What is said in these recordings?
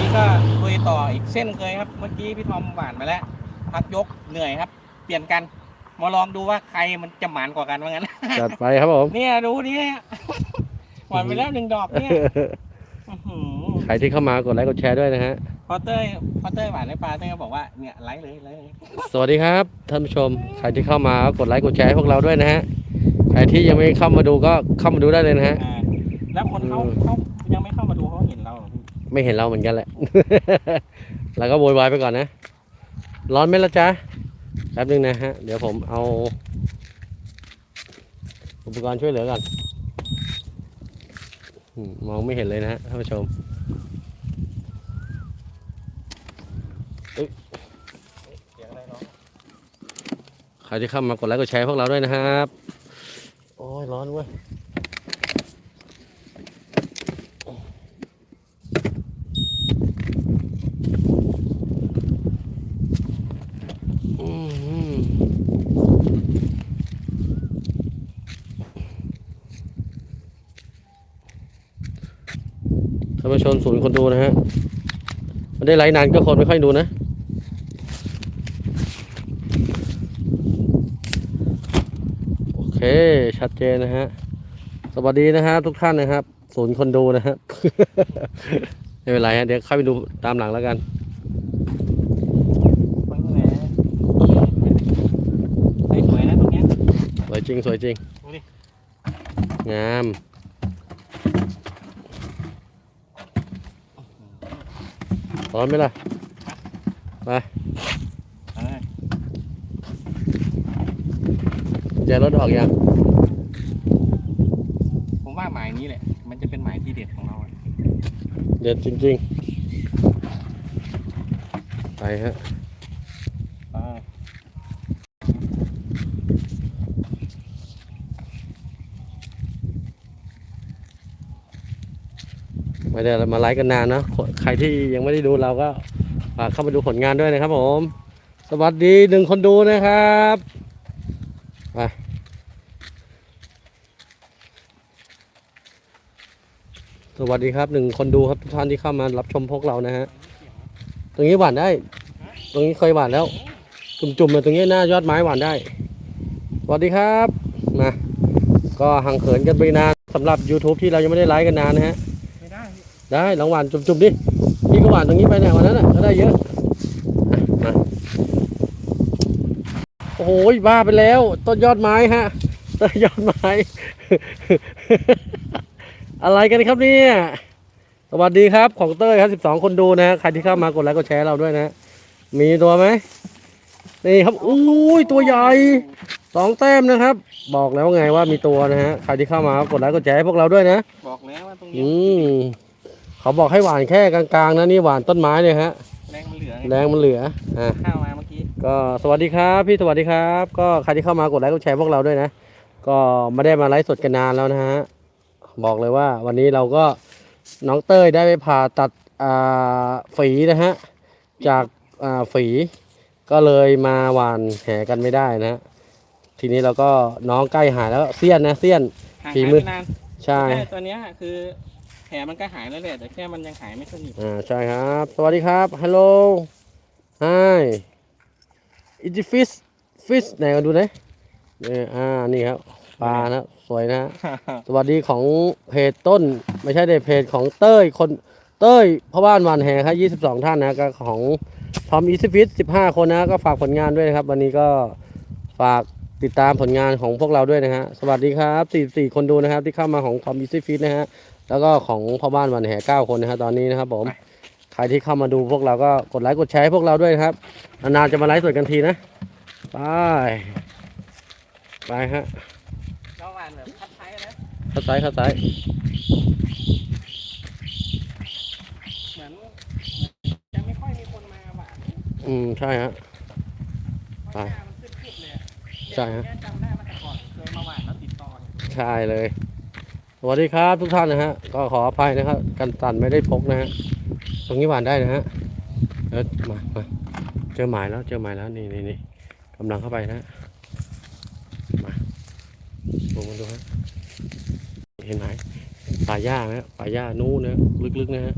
นี้ก็ลุยต่ออีกเส้นเคยครับ เมื่อกี้พี่ทอมหวานมาแล้ว พักยกเหนื่อยครับ เปลี่ยนกัน มาลองดูว่าใครมันจะหมานกว่ากันว่างั้น จัดไปครับผม เนี่ยดูนี่หวานไปแล้วหนึ่งดอกเนี่ยอื้อหือใครที่เข้ามากดไลค์กดแชร์ด้วยนะฮะ พอเต้ยพอเต้ยหวานในปลาเต้ยก็บอกว่าเนี่ยไลค์เลยไลค์เลย สวัสดีครับท่านผู้ชม ใครที่เข้ามาก็กดไลค์กดแชร์ให้พวกเราด้วยนะฮะ ใครที่ยังไม่เข้ามาดูก็เข้ามาดูได้เลยนะฮะอ่าแล้วคนเขาอืมเขายังไม่เข้ามาดูเขาเห็นเราเหรอพี่ ไม่เห็นเราเหมือนกันแหละ แล้วก็โวยวายไปก่อนนะ ร้อนไหมล่ะจ๊ะแป๊บนึงนะฮะ เดี๋ยวผมเอา อุปกรณ์ช่วยเหลือก่อนมองไม่เห็นเลยนะฮะท่านผู้ชมเสียงอะไรเนาะใครที่เข้ามากดไลค์กดแชร์พวกเราด้วยนะครับ โอ้ยร้อนเว้ย ท่านผู้ชมศูนย์คนดูนะฮะไม่ได้ไลฟ์นานก็คนไม่ค่อยดูนะ โอเค ชัดเจนนะฮะ สวัสดีนะฮะทุกท่านนะครับ ศูนย์คนดูนะฮะ ไม่เป็นไรฮะ เดี๋ยวเข้าไปดูตามหลังแล้วกันฟังแหนสวยๆนะตรงเนี้ยสวยจริง สวยจริงดูดิงาม ร้อนไหมล่ะเออแจรถออกยัง ผมว่าหมายนี้แหละ มันจะเป็นหมายที่เด็ดของเราอะเด็ดจริงๆ ไปฮะ ไม่ได้มาไลฟ์กันนานนะ ใครที่ยังไม่ได้ดูเราก็ฝากเข้ามาดูผลงานด้วยนะครับผม สวัสดีหนึ่งคนดูนะครับไปสวัสดีครับหนึ่งคนดูครับทุกท่านที่เข้ามารับชมพวกเรานะฮะตรงนี้หวานได้ ตรงนี้เคยหวานแล้ว จุ่มๆเลยตรงนี้หน้ายอดไม้หวานได้สวัสดีครับนะก็ห่างเขินกันไปนานสำหรับ YouTube ที่เรายังไม่ได้ไลฟ์กันนานนะฮะ ไม่ได้พี่ได้ลองหวานจุ่มๆดิพี่ก็หวานตรงนี้ไปเนี่ยวันนั้นน่ะก็ได้เยอะอะมาโอ้โหบ้าไปแล้ว ต้นยอดไม้ฮะต้นยอดไม้ อะไรกันครับเนี่ยสวัสดีครับของเต้ยครับสิบสองคนดูนะฮะใครที่เข้ามากดไลค์กดแชร์เราด้วยนะ มีตัวไหมนี่ครับอุ้ยตัวใหญ่สองแต้มนะครับ บอกแล้วไงว่ามีตัวนะฮะใครที่เข้ามากดไลค์กดแชร์ให้พวกเราด้วยนะ บอกแล้วว่าตรงนี้อืม เขาบอกให้หวานแค่กลางๆนะนี่หวานต้นไม้เนี่ยฮะ แรงมันเหลือไงแรงมันเหลืออะ ข้าวมาเมื่อกี้ ก็สวัสดีครับพี่สวัสดีครับ ก็ใครที่เข้ามากดไลค์กดแชร์พวกเราด้วยนะ ก็ไม่ได้มาไลฟ์สดกันนานแล้วนะฮะบอกเลยว่าวันนี้เราก็น้องเต้ยได้ไปผ่าตัดอ่าฝีนะฮะจากอ่าฝีก็เลยมาหวานแหกันไม่ได้นะฮะทีนี้เราก็น้องใกล้หายแล้วเสี้ยนนะเสี้ยนห่างฝีหายมือไปนานใช่ แต่ตัวเนี้ยคือแผลมันก็หายแล้วแหละ แต่แค่มันยังหายไม่สนิทอ่าใช่ครับ สวัสดีครับ ฮัลโหลไฮอิจิฟิสฟิสไหนกันดูหน่อยนี่อ่า นี่ครับ ปลานะ สวยนะ สวัสดีของเพจต้น ไม่ใช่ในเพจของเต้ย คนเต้ยพ่อบ้านหวานแหครับ 22 ท่านนะก็ของทอมอีซิฟิส15 คนนะ ก็ฝากผลงานด้วยนะครับ วันนี้ก็ฝากติดตามผลงานของพวกเราด้วยนะฮะ สวัสดีครับ 44 คนดูนะครับ ที่เข้ามาของทอมอีซิฟิสนะฮะ แล้วก็ของพ่อบ้านหวันแห่9คนนะครับตอนนี้นะครับผมใครที่เข้ามาดูพวกเราก็กดไลค์กดแชร์ให้พวกเราด้วยนะครับนานๆจะมาไลฟ์สดกันทีนะไปไปฮะเราหวานแบบคัดไทยนะเข้าซ้ายเข้าซ้ายเหมือนจะไม่ค่อยมีคนมาหวานอืมใช่ฮะเพราะหน้ามันขึ้นๆเลยอะใช่ฮะแค่จำได้ว่าแต่ก่อนเคยมาหวานแล้วติดต่อเนี่ยใช่เลย สวัสดีครับทุกท่านนะฮะก็ขออภัยนะครับ กันสั่นไม่ได้พกนะฮะตรงนี้หวานได้นะฮะเออมามาเจอหมายแล้วเจอหมายแล้วนี่นี่นี่กำลังเข้าไปนะมาลงมาดูฮะเห็นไหมป่าหญ้านะฮะป่าหญ้านู้นนะลึกๆนะฮะ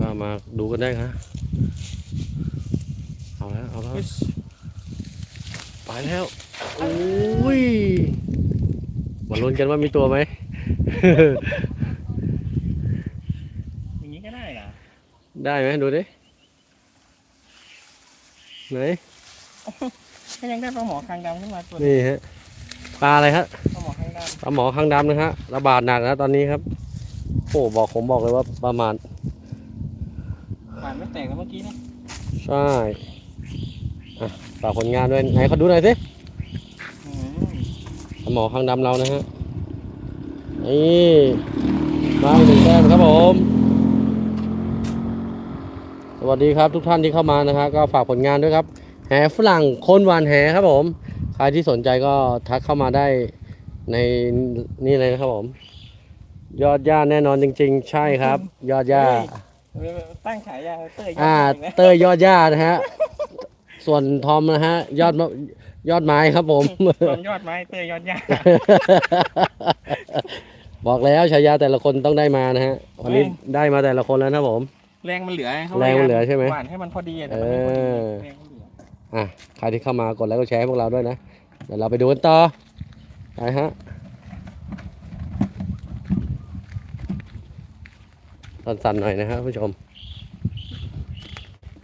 มามาดูกันได้ครับเอาแล้วเอาแล้วไปแล้วโอ้ย มาลุ้นกันว่ามีตัวไหม อย่างนี้ก็ได้เหรอได้ไหมดูดิ ไหน ก็ยังได้ปลาหมอคางดำขึ้นมาตัวหนึ่งนี่ฮะ ปลาอะไรฮะ ปลาหมอคางดปลาหมอข้างดำนะฮะ ระบาดหนักนะตอนนี้ครับ โอ้บอกผมบอกเลยว่าประมาณำหวานไม่แตกแล้วเมื่อกี้นี่ใช่ อะฝากผลงานด้วย ไหนเขาดูหน่อยสิอืมปลา หมอข้างดำเรานะฮะ นี่มาอีกหนึ่งแต้มครับผม สวัสดีครับทุกท่านที่เข้ามานะฮะก็ฝากผลงานด้วยครับ แหฝรั่งคนหวานแหครับผม ใครที่สนใจก็ทักเข้ามาได้ในนี่เลยนะครับผม ยอดย่าแน่นอนจริง ๆ ใช่ครับ ยอดย่า ตั้งฉายาเตยยอดอ่าเองนะ เตยยอดย่านะฮะ ส่วนทอมนะฮะ ยอดมะ ยอดไม้ครับผม ส่วนยอดไม้เต้ยยอดยาบอกแล้วฉายาแต่ละคนต้องได้มานะฮะวันนี้เฮ้ยได้มาแต่ละคนแล้วนะผม แรงมันเหลือขาแรงมันเหลือใช่ไหมหวานให้มันพอดีอะแต่มันไม่พอดีเออแรงมันเหลืออะใครที่เข้ามากดไลค์กดแชร์ให้พวกเราด้วยนะเดี๋ยวเราไปดูกันต่อไปฮะสั่นๆหน่อยนะครับผู้ชม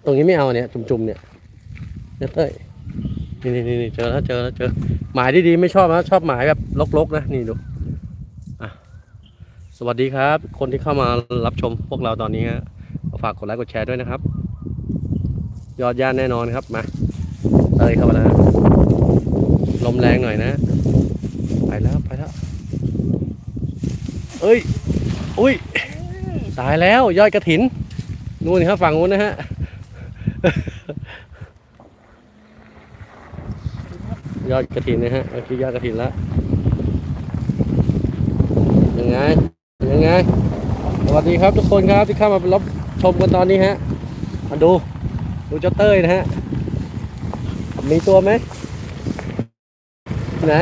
ตรงนี้ไม่เอาเนี่ย จุ่มๆเนี่ยเนี่ยเต้ย นี่นี่นี่เจอแล้วเจอแล้วเจอ หมายดีๆไม่ชอบนะชอบหมายแบบลกๆ นะ นี่ดูสวัสดีครับ คนที่เข้ามารับชมพวกเราตอนนี้ฮะฝากกดไลค์กดแชร์ด้วยนะครับ ยอดย่านแน่นอนครับมาเตยเข้ามาแล้วลมแรงหน่อยนะ ไปแล้วไปแล้วเอ้ยอุ้ยตายแล้วยอดกระถินนู่นครับฝั่งนู้นนะฮะ ย อดกระถินนะฮะเมื่อกี้ยอดกระถินแล้วยังไงยังไงสวัสดีครับทุกคนครับที่เข้ามารับชมกันตอนนี้ฮะมาดู ดูเจ้าเต้ยนะฮะ มีตัวไหมไหน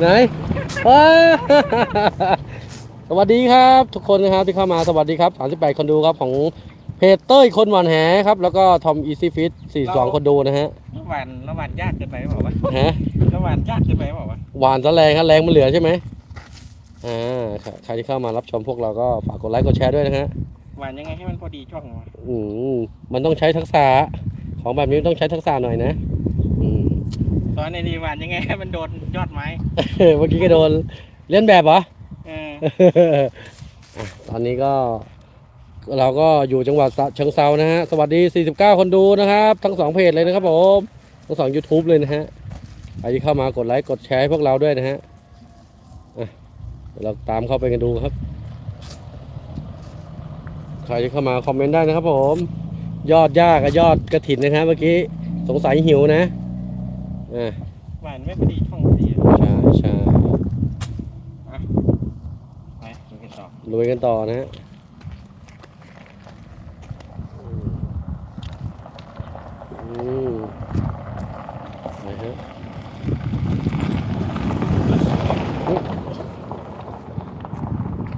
ไหนสวัสดีครับ ทุกคนนะครับที่เข้ามาสวัสดีครับ 38 คนดูครับของ เพจเต้ยคนหวานแหครับ แล้วก็ทอมอีซี่ฟิต42คนดูนะฮะระหวานระหวานยากเกินไปเปล่าวะฮะระหวานยากเกินไปเปล่าวะหวานซะแรงครับแรงมันเหลือใช่ไหมอ่าใครที่เข้ามารับชมพวกเราก็ฝากกดไลค์กดแชร์ด้วยนะฮะหวานยังไงให้มันพอดีช่องวะอืมมันต้องใช้ทักษะ ของแบบนี้ต้องใช้ทักษะหน่อยนะอืม ตอนในดีหวานยังไงให้มันโดนยอดไม้เมื่อกี้ก็โดนเลียนแบบเหรอเออ อะตอนนี้ก็ เราก็อยู่จังหวัดฉะเชิงเซานะฮะ สวัสดี 49 คนดูนะครับ ทั้งสองเพจเลยนะครับผม ทั้งสอง YouTube เลยนะฮะใครที่เข้ามากดไลค์กดแชร์ให้พวกเราด้วยนะฮะอะเดี๋ยวเราตามเข้าไปกันดูครับ ใครที่เข้ามาคอมเมนต์ได้นะครับผม ยอดยากกับยอดกระถินนะฮะเมื่อกี้สงสัยหิวนะอ่าหวานไม่พอดีช่องพอดีอะใช่ใช่ไปดูกันต่อลุยกันต่อนะฮะ อืมไปฮะ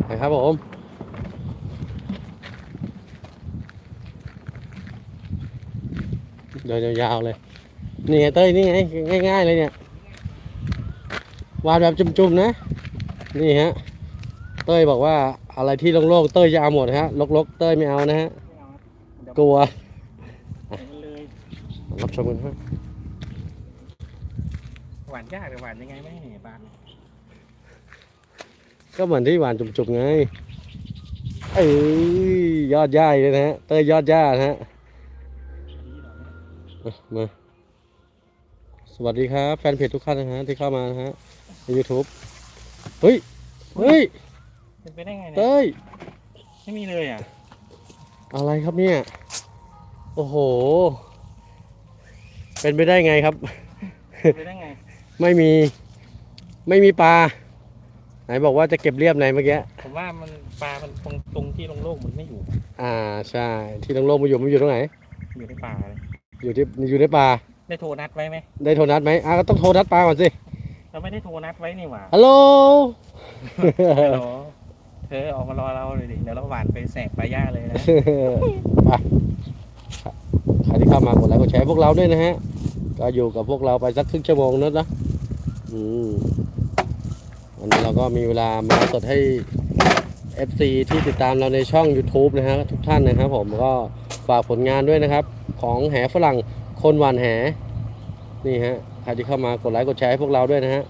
อุ๊ยครับผมเดินยาวๆเลย นี่ไงเต้ยนี่ไงง่ายๆเลยเนี่ยวาดแบบจุ่มๆนะ นี่ฮะ เต้ยบอกว่าอะไรที่โล่งๆเต้ยจะเอาหมดฮะลกๆเต้ยไม่เอานะฮะ กลัว เดี๋ยวมันเลย รับชมกันครับหวานยากหรือหวานยังไงไม่ให้เห็นปลาก็เหมือนที่หวานจุ่มๆไงเอ้ยยอดย่ายเลยนะฮะเต้ยยอดย่านะฮะอะมาสวัสดีครับ แฟนเพจทุกท่านนะฮะที่เข้ามานะฮะใน YouTube เฮ้ยเฮ้ยเป็นไปได้ไงเนี่ยเต้ยไม่มีเลยอะ อะไรครับเนี่ย โอ้โห เป็นไปได้ไงครับเป็นไปได้ไงไม่มีไม่มีปลาไหนบอกว่าจะเก็บเรียบไหนเมื่อกี้ผมว่ามันปลามันตรงตรงที่โล่งๆมันไม่อยู่ อ่าใช่ที่โล่งๆมาอยู่มันอยู่ตรงไหน อยู่ในป่าเลยอยู่ที่อยู่ในป่าได้โทรนัดไว้ไหมได้โทรนัดไหมอะก็ต้องโทรนัดปลาก่อนสิเราไม่ได้โทรนัดไว้นี่หว่าฮัลโหลฮัลโหลเธอออกมารอเราเลยดิเดี๋ยวเราหวานไปแสกปลาย่าเลยนะไป ใครที่เข้ามากดไลค์กดแชร์พวกเราด้วยนะฮะ ก็อยู่กับพวกเราไปสักครึ่งชั่วโมงนะนะอืมวันนี้เราก็มีเวลามาสดให้ FC ที่ติดตามเราในช่อง YouTube นะฮะทุกท่านนะครับผมก็ฝากผลงานด้วยนะครับ ของแหฝรั่งคนหวานแห นี่ฮะใครที่เข้ามากดไลค์กดแชร์ให้พวกเราด้วยนะฮะ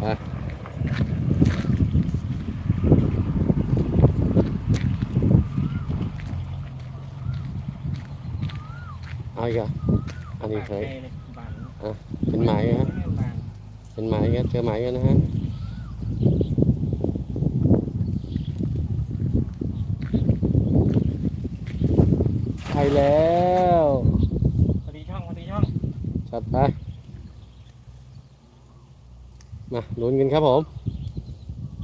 ไป เอาอีกอะอันนี้เคยหวานเป็นหมายนะหวานเป็นหมายกันเจอหมายกันนะฮะไปแล้วพอดีช่องพอดีช่องจัดไปมาลุ้นกันครับผม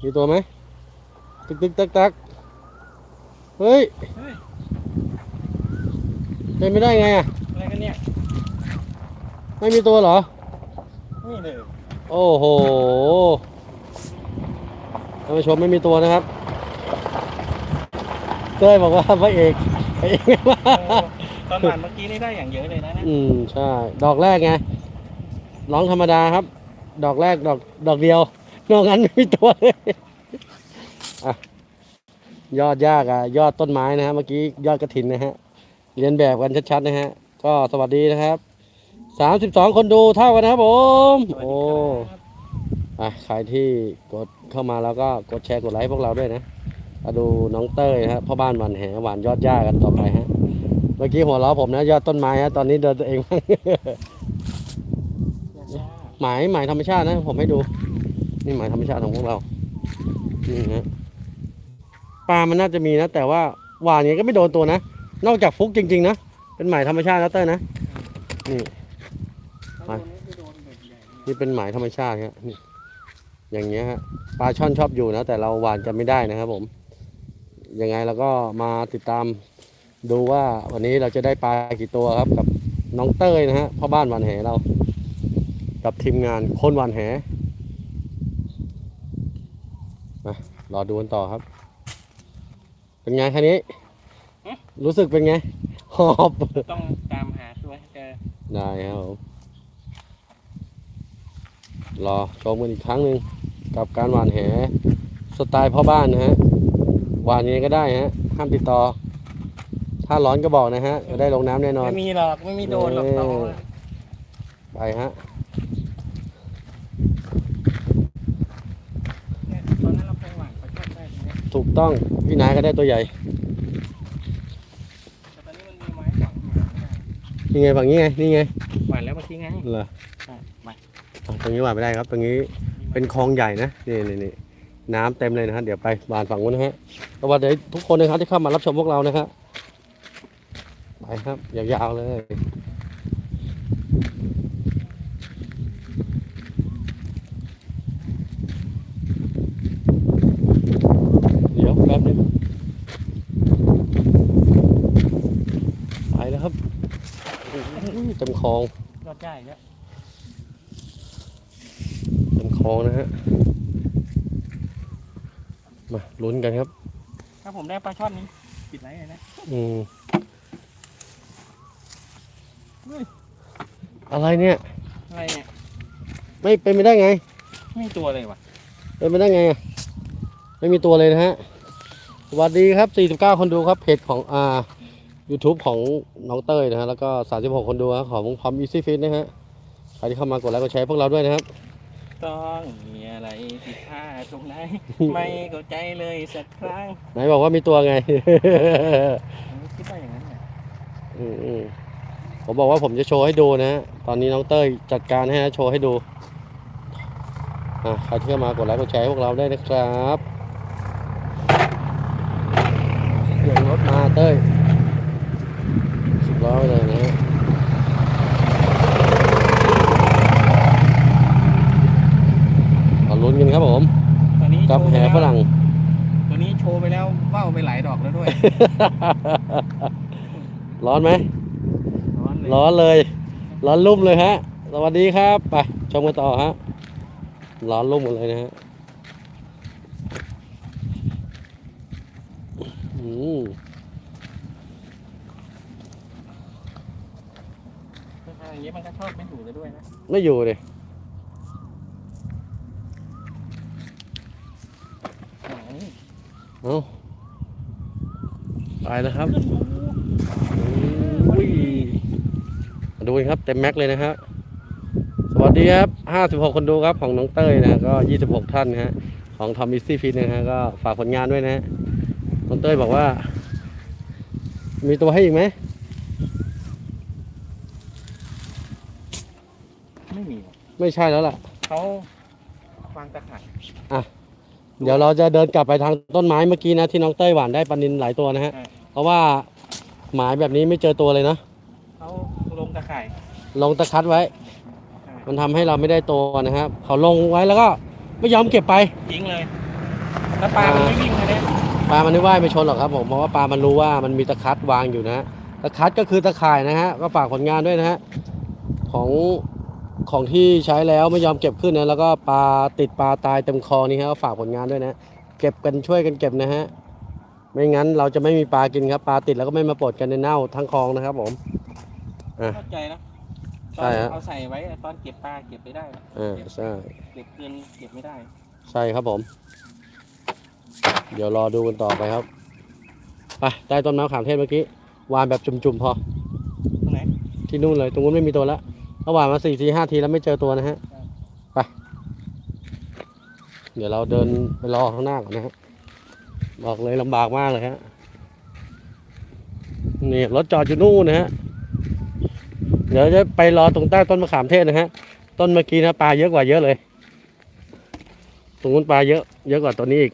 มีตัวไหมตึกตึกตักตักเฮ้ยเฮ้ยเป็นไม่ได้ไงอะอะ ไรกันเนี่ยไม่มีตัวเหรอ นี่เลยโอ้โหท่านผู้ชมไม่มีตัวนะครับ เต้ยบอกว่าพระเอกพระเอกไม่มาโอ้ตอนหวานเมื่อกี้นี่ได้อย่างเยอะเลยนะเนี่ยอืมใช่ ดอกแรกไง ร้องธรรมดาครับ ดอกแรกดอกดอกเดียวนอกนั้นไม่มีตัวเลยอะยอดยากอะ ยอดต้นไม้นะฮะ เมื่อกี้ยอดกระถินนะฮะ เรียนแบบกันชัดๆนะฮะ ก็สวัสดีนะครับ สามสิบสองคนดูเท่ากันนะครับผมสวัสโอ้ดีครับอะใครที่กดเข้ามาแล้วก็กดแชร์กดไลค์ให้พวกเราด้วยนะมาดูน้องเต้ยนะฮะพ่อบ้านหวานแหหวานยอดหญ้ากันต่อไปฮะ เมื่อกี้หัวเราะผมนะยอดต้นไม้ฮะตอนนี้เดินตัวเองบ้างหมายหมายธรรมชาตินะผมให้ดู นี่หมายธรรมชาติของพวกเรานี่ฮะปลามันน่าจะมีนะ แต่ว่าหวานอย่างนี้ก็ไม่โดนตัวนะ นอกจากฟุกจริง ๆ นะ เป็นหมายธรรมชาตินะเต้ยนะนี่ ไปโดนแบบใหญ่เนี่ยนี่เป็นหมายธรรมชาติครับนี่อย่างเงี้ยฮะปลาช่อนชอบอยู่นะ แต่เราหวานกันไม่ได้นะครับผม ยังไงเราก็มาติดตามดูว่าวันนี้เราจะได้ปลากี่ตัวครับ กับน้องเต้ยนะฮะพ่อบ้านหวานแหเรา กับทีมงานคนหวานแหมารอดูกันต่อครับ เป็นไงคันนี้ รู้สึกเป็นไง หอบ ต้องตามหาตัวให้เจอได้ครับผม รอชมกันอีกครั้งหนึ่งกับการหวานแหสไตล์พ่อบ้านนะฮะหวานยังไงก็ได้ฮะห้ามติดต่อ ถ้าร้อนก็บอกนะฮะจะได้ลงน้ำแน่นอน ไม่มีหรอกไม่มีโดนหรอกเออน้องอะไปฮะเนี่ยตอนนั้นเราไปหวานปลาช่อนได้ตรงเนี้ยถูกต้องพี่นายก็ได้ตัวใหญ่แต่ตอนนี้มันมีไม้ฝังอยู่ไม่ได้นี่ไงฝั่งนี้ไงนี่ไงหวานแล้วเมื่อกี้ไงเหรอ ใช่มาอะ ตรงนี้หวาไม่ได้ครับ ตรงนี้เป็นคลองใหญ่นะนี่นี่นี่น้ำเต็มเลยนะฮะเดี๋ยวไปหวานฝั่งนู้นนะฮะสวัสดีทุกคนนะครับที่เข้ามารับชมพวกเรานะครับไปครับยาวๆเลยเดี๋ยวแป๊บนึงไปแล้วครับเต็มคลองยอดใหญ่เนี่ย องนะฮะ มาลุ้นกันครับ ถ้าผมได้ปลาช่อนนี้ ปิดไลท์เลยนะ อืมเฮ้ยอะไรเนี่ย อะไรเนี่ย ไม่เป็นไปได้ไง ไม่มีตัวเลยว่ะ เป็นไปได้ไงอะไม่มีตัวเลยนะฮะ สวัสดีครับ 49 คนดูครับ เพจของอ่า YouTube ของน้องเต้ยนะฮะ แล้วก็ 36 คนดูครับของพร้อม Easy Fit นะฮะ ใครที่เข้ามากดไลค์กดแชร์พวกเราด้วยนะครับ ต้องมีอะไรผิดพลาดตรงไหนไม่เข้าใจเลยสักครั้งไหนบอกว่ามีตัวไงผมคิดว่าอย่างนั้นแหละอืมอืมผมบอกว่าผมจะโชว์ให้ดูนะฮะตอนนี้น้องเต้ยจัดการให้นะโชว์ให้ดูอะใครที่เข้ามากดไลค์กดแชร์ให้พวกเราได้นะครับเสียงรถมาเต้ยสิบล้อไปเลยนะฮะเอาลุ้นกันครับผม ตอนนี้ กับ โชว์ แห ไปล้ว ฝรั่ง ตัวนี้โชว์ไปแล้วว่าวไปหลายดอกแล้วด้วย ร้อนไหม ร้อนเลย ร้อนเลยเร้อนรุ่มเลยฮะ สวัสดีครับ ไป ชมกันต่อฮะ ร้อนรุ่มหมดเลยนะฮะอืมอย่างนี้มันก็ชอบไม่ถูกเลยด้วยนะ ไม่อยู่เลยอืมเอา ไปแล้วครับอุ้ยมาดูกันครับเต็มแม็กเลยนะฮะสวัสดีครับ 56 คนดูครับของน้องเต้ยนะฮะก็ 26 ท่านนะฮะของทอมมิสซี่ฟินนะฮะก็ฝากผลงานด้วยนะฮะน้องเต้ยบอกว่า มีตัวให้อีกไหมไม่มีว่ะไม่ใช่แล้วล่ะเขาวางตะข่าย เดี๋ยวเราจะเดินกลับไปทางต้นไม้เมื่อกี้นะที่น้องเต้ยหวานได้ปลานินหลายตัวนะฮะเพราะว่าหมายแบบนี้ไม่เจอตัวเลยเนาะเขาลงตะข่ายลงตะคัดไว้มันทำให้เราไม่ได้ตัวนะครับ เขาลงไว้แล้วก็ไม่ยอมเก็บไป ทิ้งเลยแล้วปลามันไม่วิ่งเลยเนี่ยปลามันไม่ว่ายไม่ชนหรอกครับผมเพราะว่าปลามันรู้ว่ามันมีตะคัดวางอยู่นะฮะตะคัดก็คือตะข่ายนะฮะก็ฝากผลงานด้วยนะฮะของ ของที่ใช้แล้วไม่ยอมเก็บขึ้นนะแล้วก็ปลาติดปลาตายเต็มคลองนี่ฮะก็ฝากผลงานด้วยนะเก็บกันช่วยกันเก็บนะฮะไม่งั้นเราจะไม่มีปลากินครับปลาติดแล้วก็ไม่มาปลดกันในเน่าทั้งคลองนะครับผมเข้าใจนะใช่ฮะ เอาใส่ไว้ตอนเก็บปลาเก็บไม่ได้นะอ่าใช่ เก็บเกินเก็บไม่ได้ ใช่ครับผม เดี๋ยวรอดูกันต่อไปครับ ไปใต้ต้นมะขามเทศเมื่อกี้ วานแบบจุ่มๆพอ ตรงไหน ที่นู่นเลย ตรงนู้นไม่มีตัวแล้ว ระหว่านมาสี่ทีห้าทีแล้วไม่เจอตัวนะฮะไปเดี๋ยวเราเดินไปรอข้างหน้าก่อนนะฮะบอกเลยลำบากมากเลยฮะนี่รถจอดอยู่นู่นนะฮะเดี๋ยวจะไปรอตรงใต้ต้นมะขามเทศนะฮะต้นเมื่อกี้นะปลาเยอะกว่าเยอะเลย ตรงนู้นปลาเยอะ เยอะกว่าตัวนี้อีก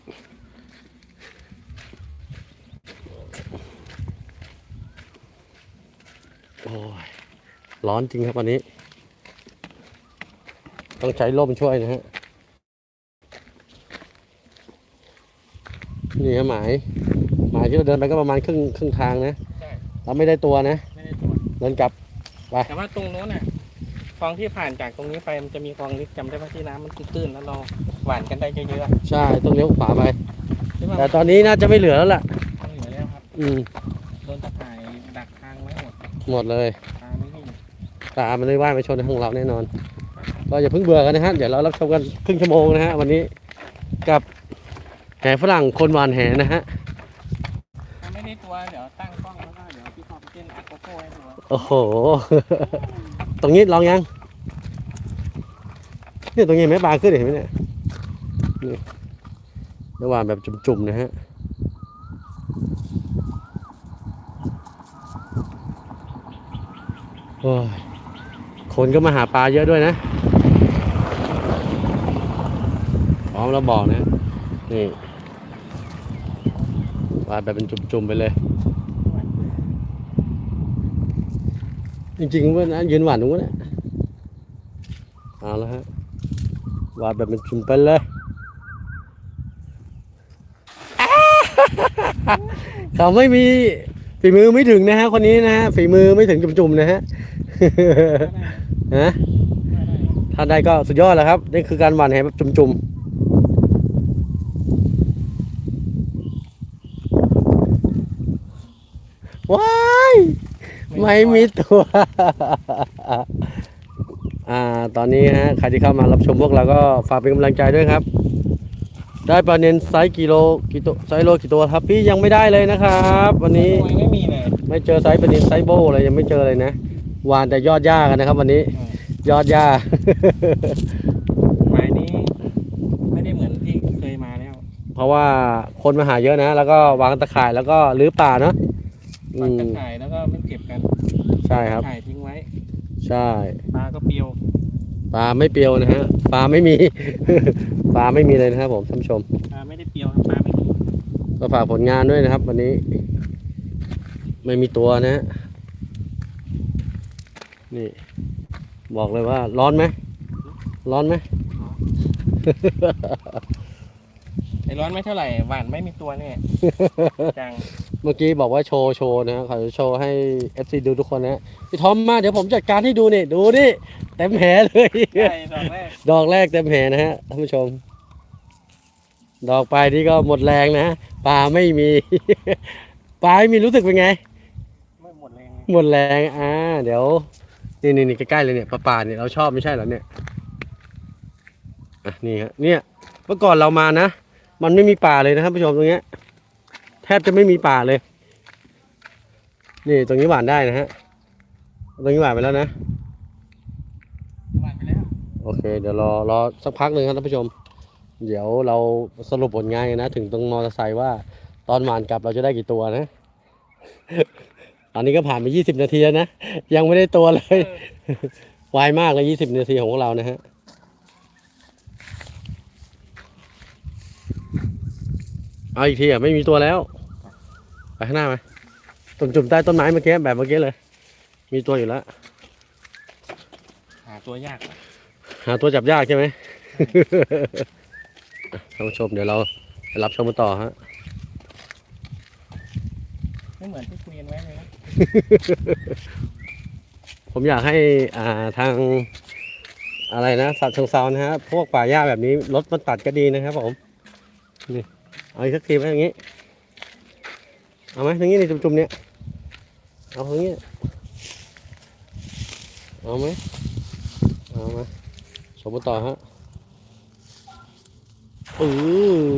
โอ้ยร้อนจริงครับวันนี้ ต้องใช้ร่มช่วยนะฮะ นี่ครับหมาย หมายที่เราเดินไปก็ประมาณครึ่งครึ่งทางนะ ใช่ เราไม่ได้ตัวนะ ไม่ได้ตัวเดินกลับ แต่ว่าตรงโน้นน่ะคลองที่ผ่านจากตรงนี้ไปมันจะมีคลองลึกจำได้ไหมที่น้ำมันตื้นๆแล้วเราหว่านกันได้เยอะใช่ต้องเลี้ยวขวาไป ๆใช่ไหมแต่ตอนนี้น่าจะไม่เหลือแล้วล่ะ มันเหลือแล้วครับอืม โดนตะข่ายดักทางไว้หมดหมดเลยปลาไม่วิ่งตามันไม่ว่ายไปชนของเราแน่นอน ก็อย่าเพิ่งเบื่อกันนะฮะเดี๋ยวเรารับชมกันครึ่งชั่วโมงนะฮะวันนี้กับแห่ฝรั่งคนหวานแหนะฮะถ้าไม่ได้ตัวเดี๋ยวตั้งกล้องแล้วก็เดี๋ยวพี่พอมเต้นอัดโกโก้ให้ดูโอ้โห ตรงนี้ลองยังเนี่ยตรงนี้เห็นไหมปลาขึ้นเห็นไหมเนี่ยนี่ระหว่างแบบจุ่มๆนะฮะโอ้ยคนก็มาหาปลาเยอะด้วยนะพร้ อมแล้วบอกนะ นี่วาดแบบเป็นจุ่มๆไปเลย จริงๆว่านะยืนหวานตรงนู้นนะเอาล้วฮะวาดแบบเป็นจุ่มไปเลย เขาไม่มีฝีมือไม่ถึงนะฮะคนนี้นะฮะฝีมือไม่ถึงจุ่มๆนะฮะฮะถ้าได้ก็สุดยอดแล้วครับ นี่คือการหวานแหแบบจุ่มๆ ว้ายไม่มีตัว อ่า ตอนนี้ฮะใครที่เข้ามารับชมพวกเราก็ฝากเป็นกำลังใจด้วยครับ ได้ปลาเนนไซส์กิโลกี่ตัวไซส์โลกี่ตัวครับ พี่ยังไม่ได้เลยนะครับ วันนี้ตัวไม่มีเลยไม่เจอไซส์ปลาเนนไซส์โบเลยยังไม่เจอเลยนะวานแต่ยอดหญ้ากันนะครับ วันนี้อืมยอดหญ้าหมายนี้ ไม่ได้เหมือนที่เคยมาแล้ว เพราะว่าคนมาหาเยอะนะ แล้วก็วางตะข่ายแล้วก็รื้อป่าเนาะ อืวางมตะข่ายแล้วก็ไม่เก็บกันใช่ครับตะข่ายทิ้งไว้ ใช่ปลาก็เปรียว ปลาไม่เปรียวนะฮะปลาไม่มี ปลาไม่มีเลยนะครับผมท่านผู้ชมปลาไม่ได้เปรียวครับปลาไม่มีก็ฝากผลงานด้วยนะครับ วันนี้ ไม่มีตัวนะฮะนี่ บอกเลยว่า ร้อนไหมร้อนไหม ไอ้ร้อนไม่เท่าไหร่ หวานไม่มีตัวเนี่ย จัง เมื่อกี้บอกว่าโชว์โชว์นะเขาจะโชว์ให้ FC ดูทุกคนนะพี่ทอมมาเดี๋ยวผมจัดการให้ดูนี่ดูนี่เต็มแผลเลย ใช่ดอกแรกดอกแรกเต็มแผลนะฮะท่านผู้ชม ดอกปลายนี่ก็หมดแรงนะปลาไม่มี ปลาไม่มีรู้สึกเป็นไง ไม่หมดแรงหมดแรงอ่าเดี๋ยวนี่นี่นี่ใกล้ๆเลยเนี่ยปลาป่าเนี่ยเราชอบไม่ใช่เหรอเนี่ยอะนี่ฮะเนี่ยเมื่อก่อนเรามานะ มันไม่มีป่าเลยนะครับผู้ชมตรงเนี้ย แทบจะไม่มีป่าเลย นี่ตรงนี้หวานได้นะฮะ ตรงนี้หวานไปแล้วนะ หวานไปแล้ว โอเค เดี๋ยวรอรอสักพักหนึ่งครับท่านผู้ชม เดี๋ยวเราสรุปผลงานกันนะ ถึงตรงมอเตอร์ไซค์ว่าตอนหวานกลับเราจะได้กี่ตัวนะ ตอนนี้ก็ผ่านไปยี่สิบนาทีแล้วนะ ยังไม่ได้ตัวเลย ไวมากเลยยี่สิบนาทีของพวกเรานะฮะ เอาอีกทีอะไม่มีตัวแล้ว ไปข้างหน้าไหมตุ่มจุ่มๆใต้ต้นไม้เมื่อกี้แบบเมื่อกี้เลย มีตัวอยู่แล้วหาตัวยากหาตัวจับยากใช่ไหมอะท่านผู้ชมเดี๋ยวเราไปรับชมกันต่อฮะ ไม่เหมือนที่คุยกันไว้เลยนะผมอยากให้อ่าทางอะไรนะสัตว์เชิงเซานะฮะพวกป่าหญ้าแบบนี้รถมันตัดก็ดีนะครับผมนี่ เอาอีกสักทีไหมอย่างนี้ เอาไหมอย่างนี้ในจุ่มๆเนี้ยเอาอย่างนี้เอาไหมเอาไหมชมกันต่อฮะเออ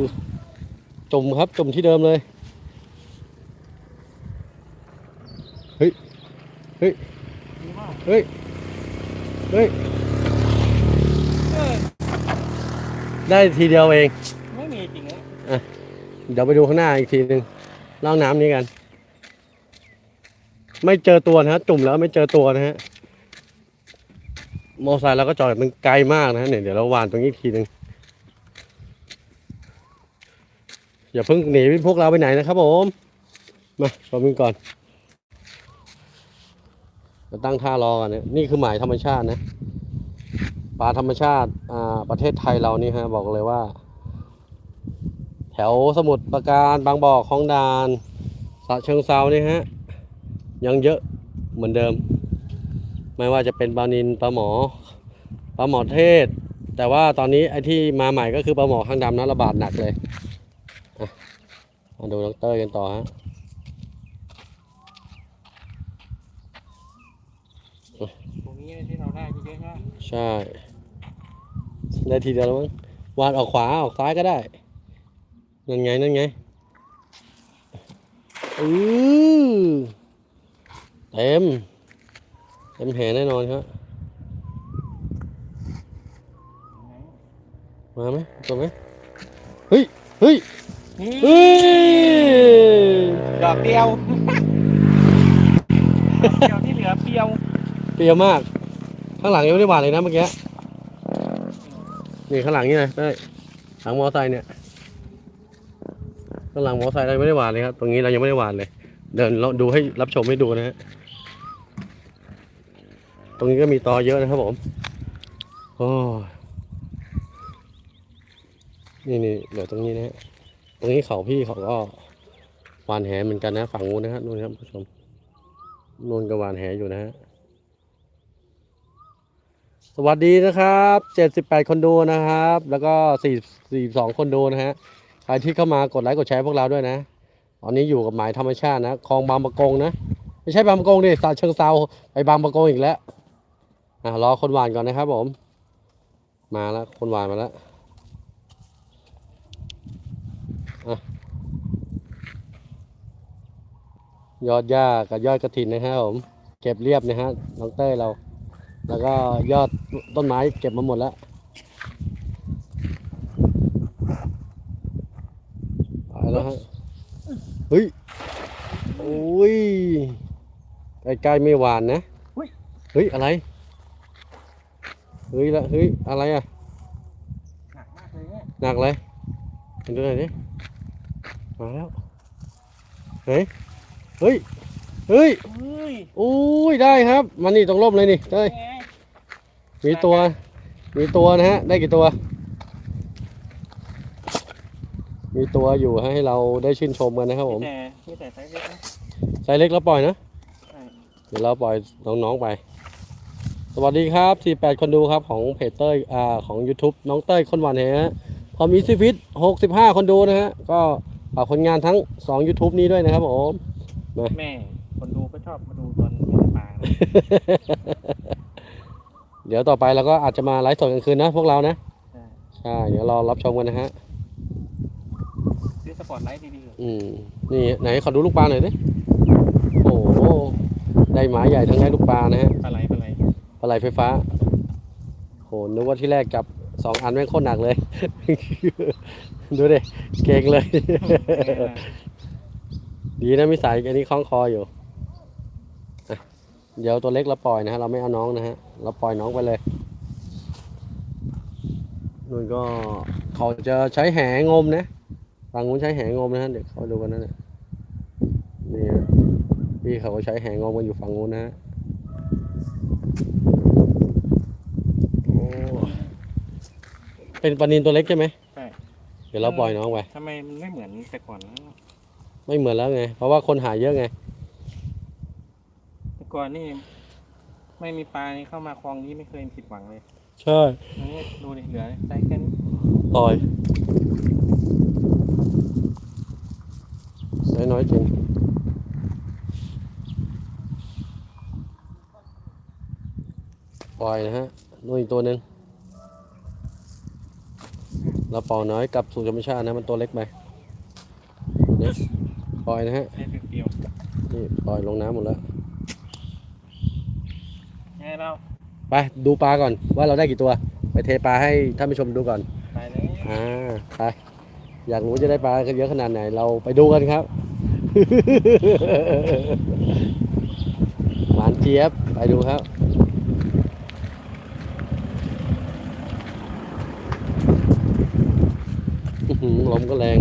จุ่มครับจุ่มที่เดิมเลย เฮ้ย เฮ้ยดีมากเฮ้ย เฮ้ยเออได้ทีเดียวเอง ไม่มีจริงนะ เดี๋ยวไปดูข้างหน้าอีกทีหนึ่งล่องน้ำนี้กัน ไม่เจอตัวนะฮะจุ่มแล้วไม่เจอตัวนะฮะมอไซค์เราก็จอดมันไกลมากนะฮะเนี่ยเดี๋ยวเราวานตรงนี้อีกทีหนึ่งอย่าเพิ่งหนีพวกเราไปไหนนะครับผมมาชมกันก่อนเราตั้งท่ารอกันเนี่ยนี่คือหมายธรรมชาตินะปลาธรรมชาติอ่าประเทศไทยเรานี่ฮะบอกเลยว่า แถวสมุทรปราการบางบ่อคลองดานสระเชิงเซานี่ฮะ ยังเยอะเหมือนเดิม ไม่ว่าจะเป็นปลานินปลาหมอปลาหมอเทศ แต่ว่าตอนนี้ไอ้ที่มาใหม่ก็คือปลาหมอข้างดำนะระบาดหนักเลยอะมาดูดอกเตอร์กันต่อฮะตรงนี้ที่เราได้เยอะๆก็ใช่ ได้ทีเดียวแล้วมั้งวาดออกขวาออกซ้ายก็ได้ นั่นไงนั่นไงอือเต็ม เต็มแผลแน่นอนครับมาไหมตัวไหมเฮ้ยเฮ้ยเฮ้ยดอกเดียวดอกเดียวที่เหลือเปรียวเปรี้ยวมาก ข้างหลังยังไม่ได้หวานเลยนะเมื่อกี้นี่ข้างหลังนี่นะได้ยหลังมอไซค์เนี่ย ข้างหลังมอไซค์เรายังไม่ได้หวานเลยครับ ตรงนี้เรายังไม่ได้หวานเลย เดินเราดูให้รับชมให้ดูนะฮะ ตรงนี้ก็มีตอเยอะนะครับผม โอ้นี่นี่เดี๋ยวตรงนี้นะฮะ ตรงนี้เขาพี่เขาก็หวานแหเหมือนกันนะ ฝั่งนู้นนะฮะนู่นครับผู้ชมนู่นก็หวานแหอยู่นะฮะ สวัสดีนะครับ 78 คนดูนะครับ แล้วก็ 42 คนดูนะฮะ ใครที่เข้ามากดไลค์กดแชร์พวกเราด้วยนะตอนนี้อยู่กับหมายธรรมชาตินะคลองบางประกงนะ ไม่ใช่บางประกงดิสาเชิงเซาไปบางประกงอีกแล้วอะรอคนหวานก่อนนะครับผม มาแล้วคนหวานมาแล้วอะยอดหญ้ากับยอดกระถินนะครับผม เก็บเรียบนะฮะน้องเต้ยเรา แล้วก็ยอดต้นไม้เก็บมาหมดแล้ว ไป แล้วฮะเฮ้ยโอ้ยใกล้ๆไม่หวานนะเฮ้ยอะไรเฮ้ยละเฮ้ยอะไรอะหนักมากเลยเนี่ยหนักเลยเห็นดูหน่อยดิมาแล้วเฮ้ยเฮ้ยเฮ้ยเฮ้ยโอ้ยได้ครับมานี่ตรงร่มเลยนี่เต้ยไงมีตัวมีตัวนะฮะได้กี่ตัว มีตัวอยู่ให้เราได้ชื่นชมกันนะครับผม แต่มีแต่ไซส์เล็กนะไซส์เล็กแล้วปล่อยนะ ใช่เดี๋ยวเราปล่อยน้องๆไป สวัสดีครับ 48 คนดูครับของเพจเต้ยอ่าของ YouTube น้องเต้ยคนหวานแหฮะพอมีซีฟิต65 คนดูนะฮะ ก็ฝากผลงานทั้ง 2 YouTube นี้ด้วยนะครับผม แม่คนดูก็ชอบมาดูตอนไม่ได้ปลานะเดี๋ยวต่อไปเราก็อาจจะมาไลฟ์สดกลางคืนนะพวกเรานะ ใช่ ใช่ เดี๋ยวรอรับชมกันนะฮะซื้ อสปอร์ตไลท์ดีอืมนี่ไหนขอดูลูกปลาหน่อยดิโอ้โหได้หมาใหญ่ทั้งได้ลูกปลานะฮะๆปลาไหลปลาไหลปลาไหลไฟฟ้าโหนึกว่าที่แรกจับสองอันแม่งโคตรหนักเลย ดูดิเก่งเลย ดีนะมีสายอันนี้คล้องคออยู่อะเดี๋ยวตัวเล็กเราปล่อยนะฮะเราไม่เอาน้องนะฮะเราปล่อยน้องไปเลยนู่นก็เขาจะใช้แหงมนะ ฝั่งนู้นใช้แหงมนะฮะเดี๋ยวเขาดูกันนะเนี่ยนี่ฮะพี่เขาก็ใช้แหงมกันอยู่ฝั่งนู้นนะฮะโอ้เป็นปลานินตัวเล็กใช่ไหมใช่เดี๋ยวเราปล่อยน้องไปทำไมมันไม่เหมือนแต่ก่อนนะไม่เหมือนแล้วไง เพราะว่าคนหาเยอะไงแต่ก่อนนี่ไม่มีปลานี่เข้ามาคลองนี้ไม่เคยผิดหวังเลย ใช่ อันนี้ดูดิเหลือไซส์แค่นี้ปล่อยใส่ น้อยจริงปล่อยนะฮะนู่นอีกตัวหนึ่งเราปล่อยน้อยกลับสู่ธรรมชาตินะมันตัวเล็กไปเนี่ยปล่อยนะฮะแค่เดียวนี่ปล่อยลงน้ำหมดแล้วๆให้เราไปดูปลาก่อนว่าเราได้กี่ตัว ไปเทปลาให้ท่านผู้ชมดูก่อนไปเลยอ่าไปอยากรู้จะได้ปลาเยอะขนาดไหน เราไปดูกันครับ หวานเจี๊ยบ ไปดูครับอื้อหือลมก็แรง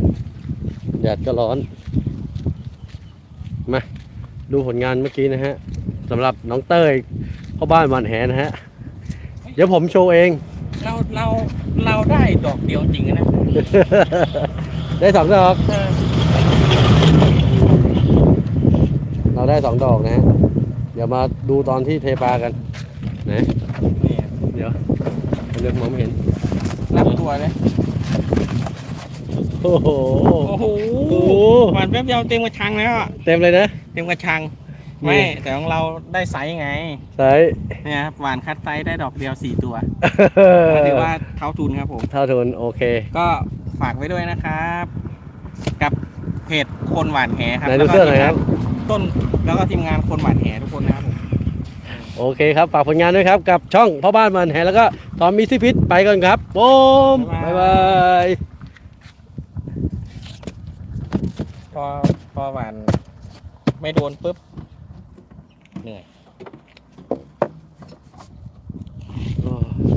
แดดก็ร้อน มา ดูผลงานเมื่อกี้นะฮะสำหรับน้องเต้ยพ่อบ้านหมันแหนะฮะ เดี๋ยวผมโชว์เอง เราเราเราได้ดอกเดียวจริงนะ ได้สองดอก เออ เรา ได้สองดอกนะฮะเดี๋ยวมาดูตอนที่เทปลากันนะนี่เดี๋ยวเรื่องมองไม่เห็นรับตัวเลยโอ้โหโอ้โหโอ้โหหวานแป๊บเดียวเต็มกระชังแล้วอะเต็มเลยนะ เต็มกระชังนี่ไม่แต่ของเราได้ไซส์ไงใส่เนี่ยครับหวานคัดไซส์ได้ดอกเดียวสี่ตัวถือว่าเท่าทุนครับผมเท่าทุนโอเค ก็ฝากไว้ด้วยนะครับ กับเพจคนหวานแหครับไหนดูเสื้อหน่อยครับ ต้นแล้วก็ทีมงานคนหวานแหทุกคนนะครับผมโอเคครับ ฝากผลงานด้วยครับ กับช่องพ่อบ้านมันแหแล้วก็ตอนมีซิฟิตไปก่อนครับผมบ๊าบ๊ายยบาบายยพอพอหวานไม่โดนปุ๊บเหนื่อย